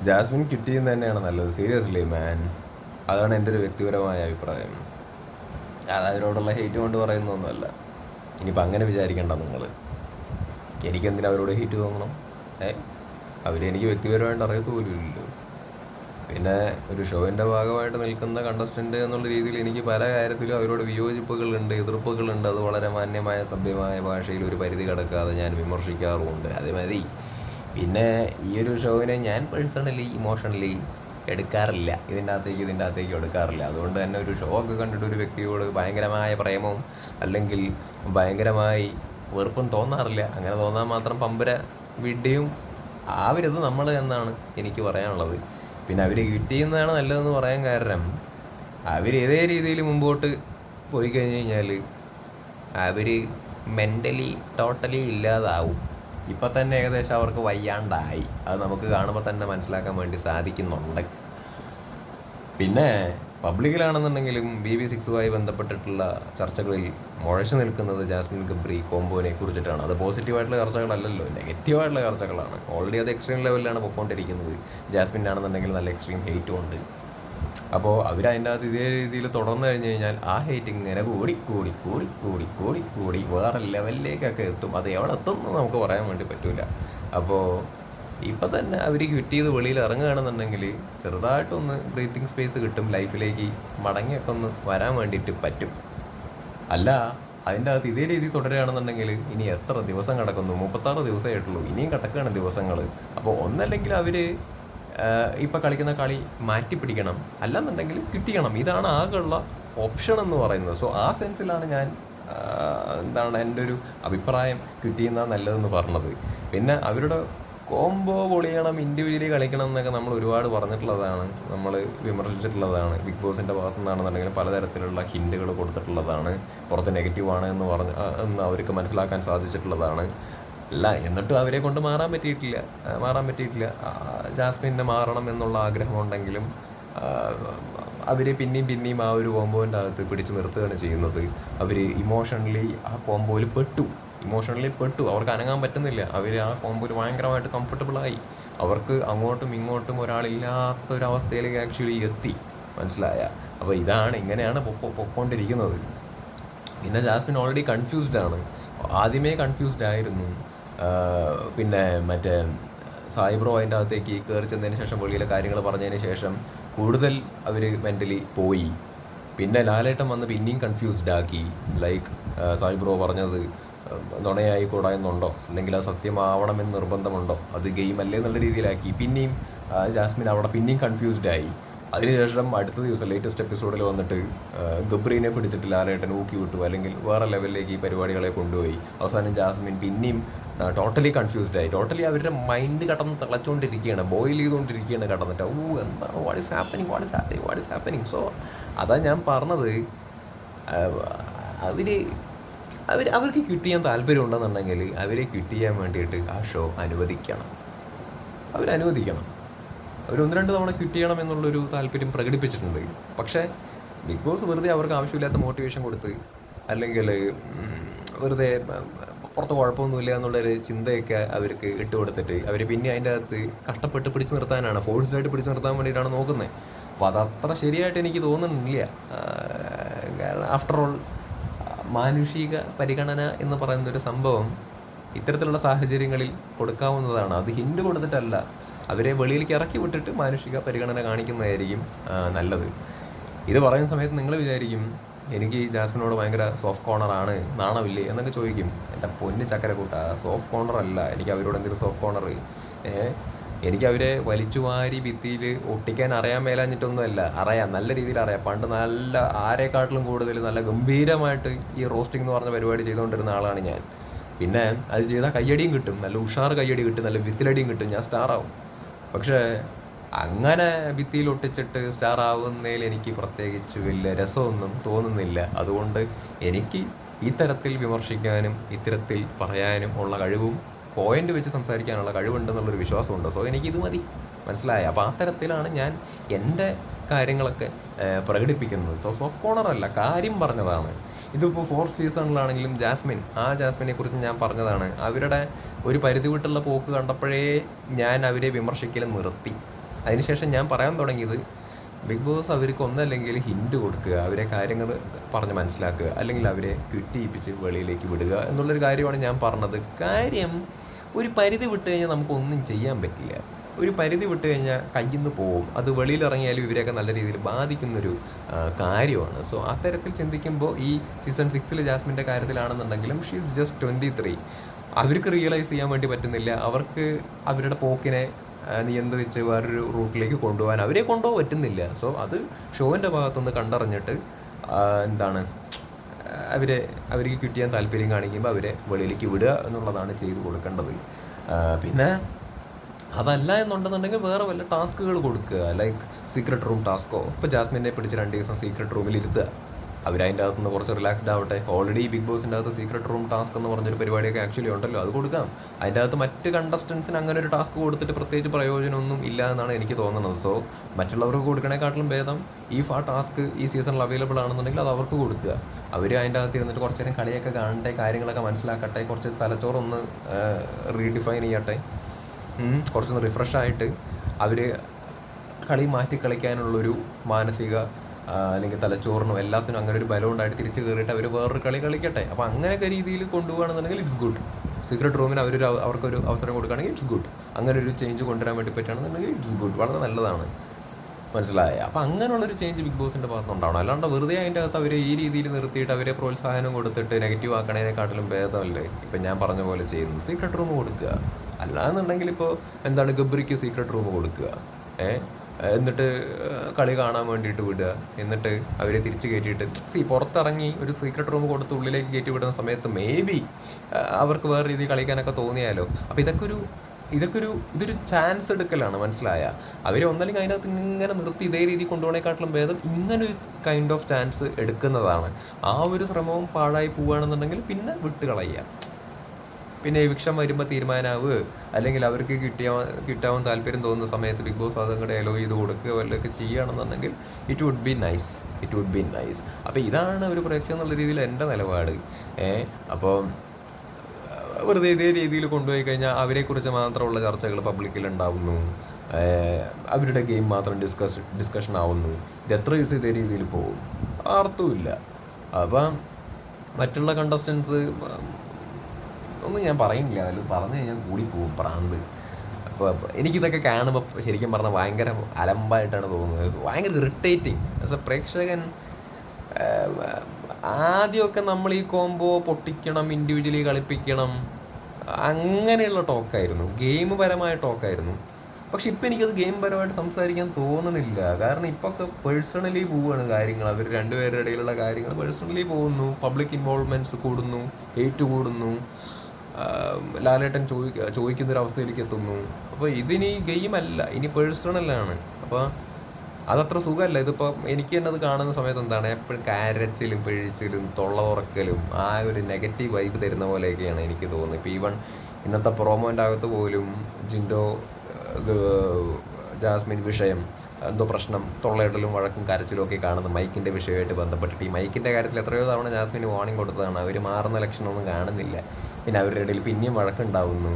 Jasmine കിട്ടിയെന്ന് തന്നെയാണ് നല്ലത്. സീരിയസ്ലി മാൻ അതാണ് എന്റെ ഒരു വ്യക്തിപരമായ അഭിപ്രായം. അത് അതിനോടുള്ള ഹേറ്റ് കൊണ്ട് പറയുന്നൊന്നുമല്ല ഇനിയിപ്പോൾ അങ്ങനെ വിചാരിക്കണ്ട നിങ്ങൾ എനിക്കെന്തിനാ അവരോട് ഹേറ്റ് തോന്നണം ഏ? അവരെനിക്ക് വ്യക്തിപരമായിട്ട് അറിയത്ത് പോലും ഇല്ലല്ലോ പിന്നെ ഒരു ഷോയിന്റെ ഭാഗമായിട്ട് നിൽക്കുന്ന കണ്ടസ്റ്റന്റ് എന്നുള്ള രീതിയിൽ എനിക്ക് പല കാര്യത്തിലും അവരോട് വിയോജിപ്പുകളുണ്ട് എതിർപ്പുകളുണ്ട്. അത് വളരെ മാന്യമായ സഭ്യമായ ഭാഷയിൽ ഒരു പരിധി കടക്കാതെ ഞാൻ വിമർശിക്കാറുമുണ്ട്. അത് മതി. പിന്നെ ഈ ഒരു ഷോവിനെ ഞാൻ പേഴ്സണലി ഇമോഷണലി എടുക്കാറില്ല. ഇതിന്റെ അകത്തേക്ക് ഇതിന്റെ അകത്തേക്ക് എടുക്കാറില്ല. അതുകൊണ്ട് തന്നെ ഒരു ഷോ ഒക്കെ കണ്ടിട്ട് ഒരു വ്യക്തിയോട് ഭയങ്കരമായ പ്രേമവും അല്ലെങ്കിൽ ഭയങ്കരമായി വെറുപ്പും തോന്നാറില്ല. അങ്ങനെ തോന്നാൻ മാത്രം പമ്പര വിഡ്ഢിയും ആവരുത് നമ്മൾ എന്നാണ് എനിക്ക് പറയാനുള്ളത്. പിന്നെ അവർ കിട്ടിയെന്നാണ് നല്ലതെന്ന് പറയാൻ കാരണം. അവർ ഏതേ രീതിയിൽ മുമ്പോട്ട് പോയി കഴിഞ്ഞ് കഴിഞ്ഞാൽ അവർ മെന്റലി ടോട്ടലി ഇല്ലാതാവും. ഇപ്പം തന്നെ ഏകദേശം അവർക്ക് വയ്യാണ്ടായി. അത് നമുക്ക് കാണുമ്പോൾ തന്നെ മനസ്സിലാക്കാൻ വേണ്ടി സാധിക്കുന്നുണ്ട്. പിന്നെ പബ്ലിക്കിലാണെന്നുണ്ടെങ്കിലും ബി ബി സിക്സുമായി ബന്ധപ്പെട്ടിട്ടുള്ള ചർച്ചകളിൽ മുഴച്ചു നിൽക്കുന്നത് ജാസ്മിൻ ഗബ്രി കോംബോനെ കുറിച്ചിട്ടാണ്. അത് പോസിറ്റീവായിട്ടുള്ള ചർച്ചകളല്ലല്ലോ. നെഗറ്റീവായിട്ടുള്ള ചർച്ചകളാണ്. ഓൾറെഡി അത് എക്സ്ട്രീം ലെവലിലാണ് പൊയ്ക്കൊണ്ടിരിക്കുന്നത് ജാസ്മിൻ ആണെന്നുണ്ടെങ്കിൽ നല്ല എക്സ്ട്രീം ഹെയ്റ്റും ഉണ്ട്. അപ്പോൾ അവർ അതിന്റെ അകത്ത് ഇതേ രീതിയിൽ തുടർന്ന് കഴിഞ്ഞ് കഴിഞ്ഞാൽ ആ ഹെയ്റ്റ് ഇങ്ങനെ കൂടി കൂടി കൂടി കൂടി കൂടി കൂടി വേറെ ലെവലിലേക്കൊക്കെ എത്തും. അത് എവിടെ എത്തും എന്ന് നമുക്ക് പറയാൻ വേണ്ടി പറ്റില്ല അപ്പോൾ ഇപ്പം തന്നെ അവർ ക്വിറ്റ് ചെയ്ത് വെളിയിൽ ഇറങ്ങുകയാണെന്നുണ്ടെങ്കിൽ ചെറുതായിട്ടൊന്ന് ബ്രീത്തിങ് സ്പേസ് കിട്ടും ലൈഫിലേക്ക് മടങ്ങിയൊക്കെ ഒന്ന് വരാൻ വേണ്ടിയിട്ട് പറ്റും. അല്ല അതിന്റെ അകത്ത് ഇതേ രീതി തുടരുകയാണെന്നുണ്ടെങ്കിൽ ഇനി എത്ര ദിവസം കിടക്കുന്നു? മുപ്പത്താറ് ദിവസമേ ആയിട്ടുള്ളൂ. ഇനിയും കിടക്കുകയാണ് ദിവസങ്ങൾ അപ്പോൾ ഒന്നല്ലെങ്കിൽ അവർ ഇപ്പം കളിക്കുന്ന കളി മാറ്റി പിടിക്കണം അല്ലെന്നുണ്ടെങ്കിൽ കിട്ടിയണം ഇതാണ് ആകെയുള്ള ഓപ്ഷൻ എന്ന് പറയുന്നത്. സോ ആ സെൻസിലാണ് ഞാൻ എന്താണ് എന്റെ ഒരു അഭിപ്രായം ക്വിറ്റ് നല്ലതെന്ന് പറഞ്ഞത്. പിന്നെ അവരുടെ കോംബോ പൊളിയണം ഇൻഡിവിജ്വലി കളിക്കണം എന്നൊക്കെ നമ്മൾ ഒരുപാട് പറഞ്ഞിട്ടുള്ളതാണ്. നമ്മൾ വിമർശിച്ചിട്ടുള്ളതാണ്. ബിഗ് ബോസിന്റെ ഭാഗത്തു നിന്നാണെന്നുണ്ടെങ്കിൽ പലതരത്തിലുള്ള ഹിൻഡുകൾ കൊടുത്തിട്ടുള്ളതാണ്. പുറത്ത് നെഗറ്റീവ് ആണ് എന്ന് പറഞ്ഞ് എന്ന് അവർക്ക് മനസ്സിലാക്കാൻ സാധിച്ചിട്ടുള്ളതാണ്. അല്ല എന്നിട്ടും അവരെ കൊണ്ട് മാറാൻ പറ്റിയിട്ടില്ല. മാറാൻ പറ്റിയിട്ടില്ല. ജാസ്മിനെ മാറണം എന്നുള്ള ആഗ്രഹമുണ്ടെങ്കിലും അവരെ പിന്നെയും പിന്നെയും ആ ഒരു കോമ്പോന്റെ അകത്ത് പിടിച്ചു നിർത്തുകയാണ് ചെയ്യുന്നത്. അവർ ഇമോഷണലി ആ കോമ്പോയിൽ പെട്ടു. ഇമോഷണലി പെട്ടു. അവർക്ക് അനങ്ങാൻ പറ്റുന്നില്ല. അവർ ആ കോമ്പോയിൽ ഭയങ്കരമായിട്ട് കംഫർട്ടബിൾ ആയി. അവർക്ക് അങ്ങോട്ടും ഇങ്ങോട്ടും ഒരാളില്ലാത്ത ഒരു അവസ്ഥയിലേക്ക് ആക്ച്വലി എത്തി. മനസ്സിലായ? അപ്പോൾ ഇതാണ് ഇങ്ങനെയാണ് പൊക്കോ പൊക്കോണ്ടിരിക്കുന്നത്. പിന്നെ ജാസ്മിൻ ഓൾറെഡി കൺഫ്യൂസ്ഡ് ആണ്. ആദ്യമേ കൺഫ്യൂസ്ഡ് ആയിരുന്നു. പിന്നെ മറ്റേ സൈബ്രോ അതിന്റെ അകത്തേക്ക് കയറി ചെന്നതിന് ശേഷം വെളിയിലെ കാര്യങ്ങൾ പറഞ്ഞതിന് ശേഷം കൂടുതൽ അവർ മെന്റലി പോയി. പിന്നെ ലാലേട്ടൻ വന്ന് പിന്നെയും കൺഫ്യൂസ്ഡ് ആക്കി. ലൈക്ക് സൈബ്രോ പറഞ്ഞത് നുണയായിക്കൂടാ എന്നുണ്ടോ? അല്ലെങ്കിൽ അത് സത്യമാവണമെന്ന് നിർബന്ധമുണ്ടോ? അത് ഗെയിം അല്ലേ എന്നുള്ള രീതിയിലാക്കി. പിന്നെയും ജാസ്മിൻ അവിടെ പിന്നെയും കൺഫ്യൂസ്ഡ് ആയി. അതിനുശേഷം അടുത്ത ദിവസം ലേറ്റസ്റ്റ് എപ്പിസോഡിൽ വന്നിട്ട് ഗബ്രീനെ പിടിച്ചിട്ട് ലാലേട്ടൻ ഊക്കി വിട്ടു. അല്ലെങ്കിൽ വേറെ ലെവലിലേക്ക് ഈ പരിപാടികളെ കൊണ്ടുപോയി. അവസാനം ജാസ്മിൻ പിന്നെയും ടോട്ടലി കൺഫ്യൂസ്ഡ് ആയി. ടോട്ടലി അവരുടെ മൈൻഡ് കടന്ന് തിളച്ചുകൊണ്ടിരിക്കുകയാണ് ബോയിൽ ചെയ്തുകൊണ്ടിരിക്കുകയാണ് കടന്നിട്ട്. ഓ എന്താണ്? What is happening what is happening what is happening so അതാ ഞാൻ പറഞ്ഞത്. അവർ അവർ അവർക്ക് കിട്ടിയാൻ താല്പര്യം ഉണ്ടെന്നുണ്ടെങ്കിൽ അവരെ കിട്ടിയാൻ വേണ്ടിയിട്ട് ആ ഷോ അനുവദിക്കണം. അവരനുവദിക്കണം ഒന്ന് രണ്ട് തവണ കിട്ടിയണം എന്നുള്ളൊരു താല്പര്യം പ്രകടിപ്പിച്ചിട്ടുണ്ട്. പക്ഷേ ബിഗ് ബോസ് വെറുതെ അവർക്ക് ആവശ്യമില്ലാത്ത മോട്ടിവേഷൻ കൊടുത്ത് അല്ലെങ്കിൽ വെറുതെ പുറത്ത് കുഴപ്പമൊന്നുമില്ല എന്നുള്ളൊരു ചിന്തയൊക്കെ അവർക്ക് ഇട്ട് കൊടുത്തിട്ട് അവർ പിന്നെ അതിന്റെ അകത്ത് കഷ്ടപ്പെട്ട് പിടിച്ചു നിർത്താനാണ് ഫോഴ്സ്ഡായിട്ട് പിടിച്ചു നിർത്താൻ വേണ്ടിയിട്ടാണ് നോക്കുന്നത്. അപ്പോൾ അതത്ര ശരിയായിട്ട് എനിക്ക് തോന്നുന്നില്ല. കാരണം ആഫ്റ്റർ ഓൾ മാനുഷിക പരിഗണന എന്ന് പറയുന്ന ഒരു സംഭവം ഇത്തരത്തിലുള്ള സാഹചര്യങ്ങളിൽ കൊടുക്കാവുന്നതാണ്. അത് ഹിൻഡ് കൊടുത്തിട്ടല്ല. അവരെ വെളിയിലേക്ക് ഇറക്കി വിട്ടിട്ട് മാനുഷിക പരിഗണന കാണിക്കുന്നതായിരിക്കും നല്ലത്. ഇത് പറയുന്ന സമയത്ത് നിങ്ങൾ വിചാരിക്കും എനിക്ക് ജാസ്മിനോട് ഭയങ്കര സോഫ്റ്റ് കോർണർ ആണ് നാണമില്ലേ എന്നൊക്കെ ചോദിക്കും. എന്റെ പൊന്ന് ചക്കര കൂട്ടാ സോഫ്റ്റ് കോർണർ അല്ല എനിക്ക് അവരോട് എന്തൊരു സോഫ്റ്റ് കോർണർ എനിക്ക് അവരെ വലിച്ചു വാരി ഭിത്തിയിൽ ഒട്ടിക്കാൻ അറിയാൻ മേലാഞ്ഞിട്ടൊന്നുമല്ല. അറിയാം നല്ല രീതിയിൽ അറിയാം. പണ്ട് നല്ല ആരെക്കാട്ടിലും കൂടുതൽ നല്ല ഗംഭീരമായിട്ട് ഈ റോസ്റ്റിംഗ് എന്ന് പറഞ്ഞ പരിപാടി ചെയ്തുകൊണ്ടിരുന്ന ആളാണ് ഞാൻ. പിന്നെ അത് ചെയ്താൽ കയ്യടിയും കിട്ടും നല്ല ഉഷാർ കയ്യടി കിട്ടും നല്ല വിസിലടിയും കിട്ടും. ഞാൻ സ്റ്റാർ ആവും. പക്ഷേ അങ്ങനെ ഭിത്തിയിൽ ഒട്ടിച്ചിട്ട് സ്റ്റാർ ആവുന്നതിൽ എനിക്ക് പ്രത്യേകിച്ച് വലിയ രസമൊന്നും തോന്നുന്നില്ല. അതുകൊണ്ട് എനിക്ക് ഇത്തരത്തിൽ വിമർശിക്കാനും ഇത്തരത്തിൽ പറയാനും ഉള്ള കഴിവും പോയിന്റ് വെച്ച് സംസാരിക്കാനുള്ള കഴിവുണ്ടെന്നുള്ളൊരു വിശ്വാസമുണ്ട്? സോ എനിക്ക് ഇത് മതി. മനസ്സിലായ? അപ്പോൾ ആ തരത്തിലാണ് ഞാൻ എന്റെ കാര്യങ്ങളൊക്കെ പ്രകടിപ്പിക്കുന്നത്. സോ സോഫ്റ്റ് കോർണർ അല്ല കാര്യം പറഞ്ഞതാണ്. ഇതിപ്പോൾ ഫോർത്ത് സീസണിലാണെങ്കിലും ജാസ്മിൻ ആ ജാസ്മിനെ കുറിച്ച് ഞാൻ പറഞ്ഞതാണ്. അവരുടെ ഒരു പരിധി വിട്ടുള്ള പോക്ക് കണ്ടപ്പോഴേ ഞാൻ അവരെ വിമർശിക്കലും നിർത്തി. അതിനുശേഷം ഞാൻ പറയാൻ തുടങ്ങിയത് ബിഗ് ബോസ് അവർക്ക് ഒന്നല്ലെങ്കിൽ ഹിൻഡ് കൊടുക്കുക അവരെ കാര്യങ്ങൾ പറഞ്ഞ് മനസ്സിലാക്കുക അല്ലെങ്കിൽ അവരെ കിട്ടിയിപ്പിച്ച് വെളിയിലേക്ക് വിടുക എന്നുള്ളൊരു കാര്യമാണ് ഞാൻ പറഞ്ഞത്. കാര്യം ഒരു പരിധി വിട്ട് കഴിഞ്ഞാൽ നമുക്കൊന്നും ചെയ്യാൻ പറ്റില്ല. ഒരു പരിധി വിട്ട് കഴിഞ്ഞാൽ കയ്യിൽ നിന്ന് പോവും. അത് വെളിയിലിറങ്ങിയാലും ഇവരെയൊക്കെ നല്ല രീതിയിൽ ബാധിക്കുന്നൊരു കാര്യമാണ്. സോ അത്തരത്തിൽ ചിന്തിക്കുമ്പോൾ ഈ സീസൺ സിക്സിൽ ജാസ്മിന്റെ കാര്യത്തിലാണെന്നുണ്ടെങ്കിലും ഷീസ് ജസ്റ്റ് ട്വന്റി ത്രീ അവർക്ക് റിയലൈസ് ചെയ്യാൻ വേണ്ടി പറ്റുന്നില്ല. അവർക്ക് അവരുടെ പോക്കിനെ നിയന്ത്രിച്ച് വേറൊരു റൂട്ടിലേക്ക് കൊണ്ടുപോകാൻ അവരെ കൊണ്ടുപോകാൻ പറ്റുന്നില്ല. സോ അത് ഷോവിന്റെ ഭാഗത്തുനിന്ന് കണ്ടറിഞ്ഞിട്ട് എന്താണ് അവരെ അവർക്ക് കിട്ടിയാൻ താല്പര്യം കാണിക്കുമ്പോൾ അവരെ വെളിയിലേക്ക് വിടുക എന്നുള്ളതാണ് ചെയ്തു കൊടുക്കേണ്ടത്. പിന്നെ അതല്ല എന്നുണ്ടെന്നുണ്ടെങ്കിൽ വേറെ വല്ല ടാസ്കുകൾ കൊടുക്കുക. ലൈക്ക് സീക്രട്ട് റൂം ടാസ്കോ ഇപ്പോൾ ജാസ്മിനെ പിടിച്ച് രണ്ട് ദിവസം സീക്രട്ട് റൂമിൽ ഇരുത്തുക. അവരതിന്റെ അകത്തുനിന്ന് കുറച്ച് റിലാക്സ്ഡ് ആവട്ടെ. ഓൾറെഡി ബിഗ് ബോസിന്റെ അകത്ത് സീക്രട്ട് റൂം ടാസ്ക് എന്ന് പറഞ്ഞൊരു പരിപാടിയൊക്കെ ആക്ച്വലി ഉണ്ടല്ലോ. അത് കൊടുക്കാം. അതിന്റെ അകത്ത് മറ്റ് കണ്ടസ്റ്റൻസിന് അങ്ങനെ ഒരു ടാസ്ക് കൊടുത്തിട്ട് പ്രത്യേകിച്ച് പ്രയോജനമൊന്നും ഇല്ല എന്നാണ് എനിക്ക് തോന്നുന്നത്. സോ മറ്റുള്ളവർക്ക് കൊടുക്കണേക്കാട്ടിലും ഭേദം ഈ ആ ടാസ്ക് ഈ സീസണിൽ അവൈലബിൾ ആണെന്നുണ്ടെങ്കിൽ അത് അവർക്ക് കൊടുക്കുക. അവർ അതിന്റെ അകത്ത് ഇരുന്നിട്ട് കുറച്ച് നേരം കളിയൊക്കെ കാണട്ടെ കാര്യങ്ങളൊക്കെ മനസ്സിലാക്കട്ടെ കുറച്ച് തലച്ചോറൊന്ന് റീഡിഫൈൻ ചെയ്യട്ടെ. കുറച്ചൊന്ന് റിഫ്രഷ് ആയിട്ട് അവർ കളി മാറ്റി കളിക്കാനുള്ളൊരു മാനസിക അല്ലെങ്കിൽ തലച്ചോറിനും എല്ലാത്തിനും അങ്ങനെ ഒരു ബലം ഉണ്ടായിട്ട് തിരിച്ച് കയറിയിട്ട് അവർ വേറൊരു കളി കളിക്കട്ടെ. അപ്പോൾ അങ്ങനെയൊക്കെ രീതിയിൽ കൊണ്ടുപോകുകയാണെന്നുണ്ടെങ്കിൽ ഇറ്റ്സ് ഗുഡ് സീക്രട്ട് റൂമിന് അവരൊരു അവർക്ക് അവർക്കൊരു അവസരം കൊടുക്കുകയാണെങ്കിൽ ഇറ്റ്സ് ഗുഡ് അങ്ങനെ ഒരു ചേഞ്ച് കൊണ്ടുവരാൻ വേണ്ടി പറ്റുകയാണെന്നുണ്ടെങ്കിൽ ഇറ്റ്സ് ഗുഡ് വളരെ നല്ലതാണ്. മനസ്സിലായ? അപ്പം അങ്ങനെയുള്ളൊരു ചേഞ്ച് ബിഗ് ബോസിന്റെ ഭാഗത്ത് ഉണ്ടാവണം അല്ലാണ്ട് വെറുതെ അതിന്റെ അകത്ത് അവരെ ഈ രീതിയിൽ നിർത്തിയിട്ട് അവരെ പ്രോത്സാഹനം കൊടുത്തിട്ട് നെഗറ്റീവ് ആക്കണേനെക്കാട്ടിലും ഭേദമല്ലേ? ഇപ്പം ഞാൻ പറഞ്ഞ പോലെ ചെയ്യുന്നത്. സീക്രട്ട് റൂം കൊടുക്കുക. അല്ലാന്നുണ്ടെങ്കിൽ ഇപ്പോൾ എന്താണ് ഗബ്രിക്ക് സീക്രട്ട് റൂം കൊടുക്കുക. ഏ? എന്നിട്ട് കളി കാണാൻ വേണ്ടിയിട്ട് വിടുക. എന്നിട്ട് അവരെ തിരിച്ച് കയറ്റിയിട്ട് സി പുറത്തിറങ്ങി ഒരു സീക്രട്ട് റൂം കൊടുത്ത് ഉള്ളിലേക്ക് കയറ്റി വിടുന്ന സമയത്ത് മേ ബി അവർക്ക് വേറെ രീതിയിൽ കളിക്കാനൊക്കെ തോന്നിയാലോ? അപ്പോൾ ഇതൊക്കെ ഒരു ഇതൊക്കെ ഒരു ഇതൊരു ചാൻസ് എടുക്കലാണ് മനസ്സിലായ? അവർ ഒന്നല്ലെങ്കിൽ അതിനകത്ത് ഇങ്ങനെ നിർത്തി ഇതേ രീതി കൊണ്ടുപോകണേക്കാട്ടിലും ഭേദം ഒരു കൈൻഡ് ഓഫ് ചാൻസ് എടുക്കുന്നതാണ്. ആ ഒരു ശ്രമവും പാഴായി പോവുകയാണെന്നുണ്ടെങ്കിൽ പിന്നെ വിട്ട് കളയുക പിന്നെ എവിക്ഷൻ വരുമ്പോൾ തീരുമാനാവ്. അല്ലെങ്കിൽ അവർക്ക് കിട്ടിയ കിട്ടാൻ താല്പര്യം തോന്നുന്ന സമയത്ത് ബിഗ് ബോസ് അത് അങ്ങോട്ട് എലോ ചെയ്ത് കൊടുക്കുക വല്ലതൊക്കെ ചെയ്യുകയാണെന്നുണ്ടെങ്കിൽ it would be nice it would be nice അപ്പോൾ ഇതാണ് ഒരു പ്രേക്ഷകൻ എന്നുള്ള രീതിയിൽ എന്റെ നിലപാട്. ഏ അപ്പോൾ വെറുതെ ഇതേ രീതിയിൽ കൊണ്ടുപോയി കഴിഞ്ഞാൽ അവരെക്കുറിച്ച് മാത്രമുള്ള ചർച്ചകൾ പബ്ലിക്കിൽ ഉണ്ടാവുന്നു. അവരുടെ ഗെയിം മാത്രം ഡിസ്കസ് ഡിസ്കഷൻ ആവുന്നു. ഇത് എത്ര ദിവസം ഇതേ രീതിയിൽ പോകും? അർത്ഥമില്ല അപ്പം മറ്റുള്ള കണ്ടസ്റ്റൻസ് ഒന്നും ഞാൻ പറയുന്നില്ല. അതിൽ പറഞ്ഞു കഴിഞ്ഞാൽ കൂടി പോകും പ്രാന്ത്. അപ്പോൾ എനിക്കിതൊക്കെ കാണുമ്പോൾ ശരിക്കും പറഞ്ഞാൽ ഭയങ്കര അലമ്പായിട്ടാണ് തോന്നുന്നത്. ഭയങ്കര ഇറിറ്റേറ്റിംഗ് ആസ് എ പ്രേക്ഷകൻ ആദ്യമൊക്കെ നമ്മൾ ഈ കോംബോ പൊട്ടിക്കണം ഇൻഡിവിജ്വലി കളിപ്പിക്കണം അങ്ങനെയുള്ള ടോക്കായിരുന്നു ഗെയിം പരമായ ടോക്കായിരുന്നു പക്ഷെ ഇപ്പം എനിക്കത് ഗെയിം പരമായിട്ട് സംസാരിക്കാൻ തോന്നുന്നില്ല കാരണം ഇപ്പൊക്കെ പേഴ്സണലി പോവുകയാണ് കാര്യങ്ങൾ. അവർ രണ്ടുപേരുടെ ഇടയിലുള്ള കാര്യങ്ങൾ പേഴ്സണലി പോകുന്നു. പബ്ലിക് ഇൻവോൾവ്മെന്റ്സ് കൂടുന്നു. ഹേറ്റ് കൂടുന്നു. ലാലേട്ടൻ ചോദി ചോദിക്കുന്ന ഒരു അവസ്ഥയിലേക്ക് എത്തുന്നു അപ്പോൾ ഇതിനി ഗെയിം അല്ല ഇനി പേഴ്സണലാണ്. അപ്പോൾ അതത്ര സുഖമല്ല ഇതിപ്പോൾ എനിക്ക് തന്നെ അത് കാണുന്ന സമയത്ത് എന്താണ് എപ്പോഴും കരച്ചിലും പിഴിച്ചിലും തൊള്ള ഉറക്കലും ആ ഒരു നെഗറ്റീവ് വൈബ് തരുന്ന പോലെയൊക്കെയാണ് എനിക്ക് തോന്നുന്നത്. ഇപ്പോൾ ഈവൺ ഇന്നത്തെ പ്രൊമോന്റെ അകത്ത് പോലും ജിൻഡോ ജാസ്മിൻ വിഷയം എന്തോ പ്രശ്നം തൊള്ളയിടലും വഴക്കും കരച്ചിലും ഒക്കെ കാണുന്നത് മൈക്കിന്റെ വിഷയമായിട്ട് ബന്ധപ്പെട്ടിട്ട് ഈ മൈക്കിന്റെ കാര്യത്തിൽ എത്രയോ തവണ ജാസ്മിന് വാർണിംഗ് കൊടുത്തതാണ്. അവർ മാറുന്ന ലക്ഷണമൊന്നും കാണുന്നില്ല. പിന്നെ അവരുടെ ഇടയിൽ പിന്നെയും വഴക്കുണ്ടാവുന്നു.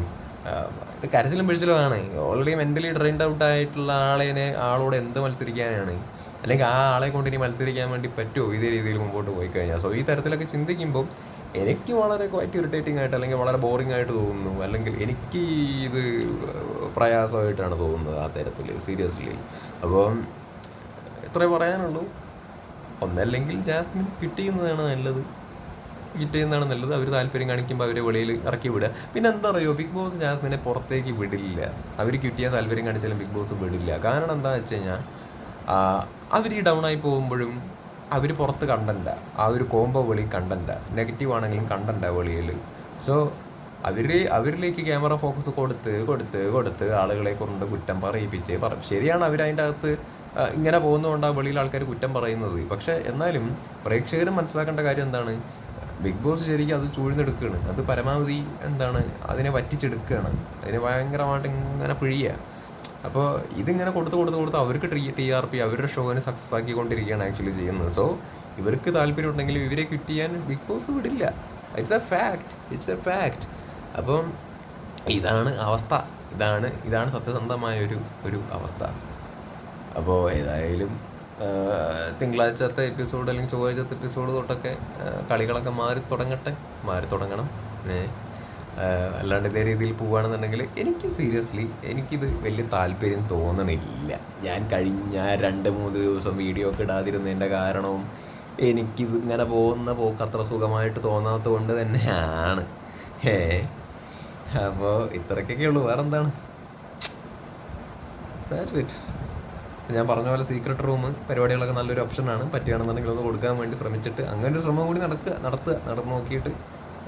ഇത് കരച്ചിലും പിഴിച്ചിലുമാണ് ഓൾറെഡി മെന്റലി ഡ്രൈൻഡ് ഔട്ട് ആയിട്ടുള്ള ആളെ ആളോട് എന്ത് മത്സരിക്കാനാണ്? അല്ലെങ്കിൽ ആ ആളെ കൊണ്ട് ഇനി മത്സരിക്കാൻ വേണ്ടി പറ്റുമോ ഇതേ രീതിയിൽ മുമ്പോട്ട് പോയി കഴിഞ്ഞാൽ. സോ ഈ തരത്തിലൊക്കെ ചിന്തിക്കുമ്പോൾ എനിക്ക് വളരെ ക്വൈറ്റ് ഇറിറ്റേറ്റിംഗ് ആയിട്ട് അല്ലെങ്കിൽ വളരെ ബോറിംഗ് ആയിട്ട് തോന്നുന്നു. അല്ലെങ്കിൽ എനിക്ക് ഇത് പ്രയാസമായിട്ടാണ് തോന്നുന്നത് ആ തരത്തിൽ സീരിയസ്ലി അപ്പം ഇത്രേ പറയാനുള്ളൂ. ഒന്നല്ലെങ്കിൽ ജാസ്മിൻ കിട്ടിയുന്നതാണ് നല്ലത്. കിട്ടിയെന്നാണ് നല്ലത്. അവർ താല്പര്യം കാണിക്കുമ്പോൾ അവരെ വെളിയിൽ ഇറക്കി വിടുക. പിന്നെ എന്താ പറയുക ബിഗ് ബോസ് ജാസ്മിനെ പുറത്തേക്ക് വിടില്ല. അവർ കിട്ടിയാൽ താല്പര്യം കാണിച്ചാലും ബിഗ് ബോസ് വിടില്ല. കാരണം എന്താ വെച്ച് കഴിഞ്ഞാൽ അവർ ഈ ഡൗൺ ആയി പോകുമ്പോഴും അവർ പുറത്ത് കണ്ടല്ല ആ ഒരു കോംബോ വെളി കണ്ടല്ല നെഗറ്റീവ് ആണെങ്കിലും കണ്ടല്ല വെളിയിൽ. സോ അവർ അവരിലേക്ക് ക്യാമറ ഫോക്കസ് കൊടുത്ത് കൊടുത്ത് കൊടുത്ത് ആളുകളെ കൊണ്ട് കുറ്റം പറയിപ്പിച്ച് പറ ശരിയാണ് അവർ അതിന്റെ അകത്ത് ഇങ്ങനെ പോകുന്നതുകൊണ്ടാണ് വെളിയിൽ ആൾക്കാർ കുറ്റം പറയുന്നത്. പക്ഷേ എന്നാലും പ്രേക്ഷകർ മനസ്സിലാക്കേണ്ട കാര്യം എന്താണ്? ബിഗ് ബോസ് ശരിക്കും അത് ചൂഴ്ന്നെടുക്കുകയാണ് അത് പരമാവധി എന്താണ് അതിനെ വറ്റിച്ചെടുക്കുകയാണ് അതിനെ ഭയങ്കരമായിട്ട് ഇങ്ങനെ പിഴിയുക അപ്പോൾ ഇതിങ്ങനെ കൊടുത്ത് കൊടുത്ത് കൊടുത്ത് അവർക്ക് ടി ടി ആർ പി അവരുടെ ഷോനെ സക്സസ് ആക്കിക്കൊണ്ടിരിക്കുകയാണ് ആക്ച്വലി ചെയ്യുന്നത്. സോ ഇവർക്ക് താല്പര്യം ഉണ്ടെങ്കിൽ ഇവരെ ക്വിറ്റ് ചെയ്യാൻ ബിഗ് ബോസ് വിടില്ല. It's a fact it's a fact അപ്പം ഇതാണ് അവസ്ഥ. ഇതാണ് ഇതാണ് സത്യസന്ധമായ ഒരു ഒരു അവസ്ഥ. അപ്പോൾ ഏതായാലും തിങ്കളാഴ്ചത്തെ എപ്പിസോഡ് അല്ലെങ്കിൽ ചൊവ്വാഴ്ചത്തെ എപ്പിസോഡ് തൊട്ടൊക്കെ കളികളൊക്കെ മാറി തുടങ്ങട്ടെ? മാറി തുടങ്ങണം. അല്ലാണ്ട് ഇതേ രീതിയിൽ പോവുകയാണെന്നുണ്ടെങ്കിൽ എനിക്ക് സീരിയസ്ലി എനിക്കിത് വലിയ താല്പര്യം തോന്നണില്ല. ഞാൻ കഴിഞ്ഞ രണ്ട് മൂന്ന് ദിവസം വീഡിയോ ഒക്കെ ഇടാതിരുന്നതിന്റെ കാരണവും എനിക്കിത് ഇങ്ങനെ പോകുന്ന പോക്ക് അത്ര സുഖമായിട്ട് തോന്നാത്തത് കൊണ്ട് തന്നെയാണ്. ഏ അപ്പോൾ ഇത്രയ്ക്കൊക്കെ ഉള്ളൂ. വേറെന്താണ്? ദാറ്റ്സ് ഇറ്റ് ഞാൻ പറഞ്ഞ പോലെ സീക്രട്ട് റൂം പരിപാടികളൊക്കെ നല്ലൊരു ഓപ്ഷനാണ് പറ്റുകയാണെന്നുണ്ടെങ്കിൽ ഒന്ന് കൊടുക്കാൻ വേണ്ടി ശ്രമിച്ചിട്ട് അങ്ങനെ ഒരു ശ്രമം കൂടി നടക്കുക നടത്തുക നടന്ന് നോക്കിയിട്ട്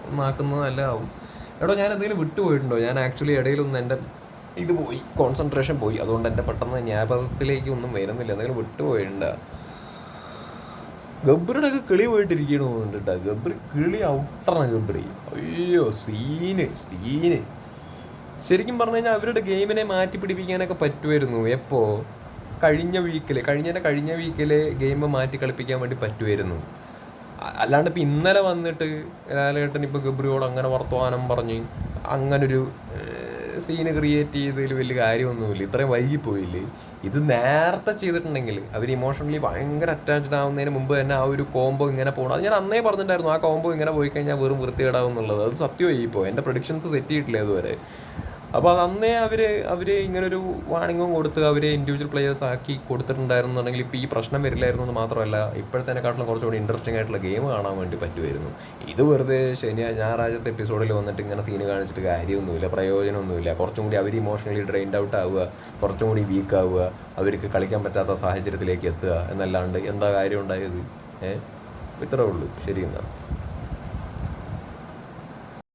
ഒന്നാക്കുന്നത് നല്ലതാവും എടോ ഞാൻ എന്തെങ്കിലും വിട്ടുപോയിട്ടുണ്ടോ? ഞാൻ ആക്ച്വലി ഇടയിലൊന്നും എന്റെ ഇത് പോയി കോൺസെൻട്രേഷൻ പോയി. അതുകൊണ്ട് എന്റെ പെട്ടെന്ന് ജ്ഞാപകത്തിലേക്ക് ഒന്നും വരുന്നില്ല. എന്തെങ്കിലും വിട്ടുപോയിട്ടുണ്ട്. ഗബ്രിയുടെ ഒക്കെ കിളി പോയിട്ടിരിക്കണു കേട്ടോ ഗബ്രി കിളി ഔട്ടറാണ് ഗബ്രി. അയ്യോ സീന് സീന് ശരിക്കും പറഞ്ഞു കഴിഞ്ഞാൽ അവരുടെ ഗെയിമിനെ മാറ്റി പിടിപ്പിക്കാനൊക്കെ പറ്റുമായിരുന്നു. എപ്പോ? കഴിഞ്ഞ വീക്കിൽ കഴിഞ്ഞതിന്റെ കഴിഞ്ഞ വീക്കിൽ ഗെയിം മാറ്റി കളിപ്പിക്കാൻ വേണ്ടി പറ്റുമായിരുന്നു അല്ലാണ്ട് ഇപ്പം ഇന്നലെ വന്നിട്ട് ലാലേട്ടൻ ഇപ്പോൾ ഗബ്രിയോട് അങ്ങനെ വർത്തമാനം പറഞ്ഞ് അങ്ങനൊരു സീന് ക്രിയേറ്റ് ചെയ്തതിൽ വലിയ കാര്യമൊന്നുമില്ല. ഇത്രയും വൈകിപ്പോയില്ലേ? ഇത് നേരത്തെ ചെയ്തിട്ടുണ്ടെങ്കിൽ അവർ ഇമോഷണലി ഭയങ്കര അറ്റാച്ച്ഡ് ആവുന്നതിന് മുമ്പ് തന്നെ ആ ഒരു കോംബോ ഇങ്ങനെ പോകണം അത് ഞാൻ അന്നേ പറഞ്ഞിട്ടുണ്ടായിരുന്നു. ആ കോംബോ ഇങ്ങനെ പോയി കഴിഞ്ഞാൽ വെറും വൃത്തികേടാവും എന്നുള്ളത് അത് സത്യമായി ഇപ്പോൾ എന്റെ പ്രൊഡിക്ഷൻസ് തെറ്റിയിട്ടില്ല ഇതുവരെ. അപ്പോൾ അത് അന്നേ അവർ അവർ ഇങ്ങനൊരു വാണിംഗും കൊടുത്ത് അവരെ ഇൻഡിവിജ്വൽ പ്ലേയേഴ്സ് ആക്കി കൊടുത്തിട്ടുണ്ടായിരുന്നുണ്ടെങ്കിൽ ഇപ്പോൾ ഈ പ്രശ്നം വരില്ലായിരുന്നു എന്ന് മാത്രമല്ല ഇപ്പോഴത്തേനെക്കാട്ടിലും കുറച്ചുകൂടി ഇൻട്രസ്റ്റിംഗ് ആയിട്ടുള്ള ഗെയിം കാണാൻ വേണ്ടി പറ്റുമായിരുന്നു. ഇത് വെറുതെ ശനിയാഴ്ച ഞായറാഴ്ചത്തെ എപ്പിസോഡിൽ വന്നിട്ട് ഇങ്ങനെ സീന് കാണിച്ചിട്ട് കാര്യമൊന്നുമില്ല പ്രയോജനമൊന്നുമില്ല. കുറച്ചും കൂടി അവർ ഇമോഷണലി ഡ്രെയിൻഡ് ഔട്ട് ആവുക കുറച്ചും കൂടി വീക്ക് ആവുക അവർക്ക് കളിക്കാൻ പറ്റാത്ത സാഹചര്യത്തിലേക്ക് എത്തുക എന്നല്ലാണ്ട് എന്താ കാര്യം ഉണ്ടായത്? ഏഹ് ഇത്രേ ഉള്ളൂ. ശരി എന്നാൽ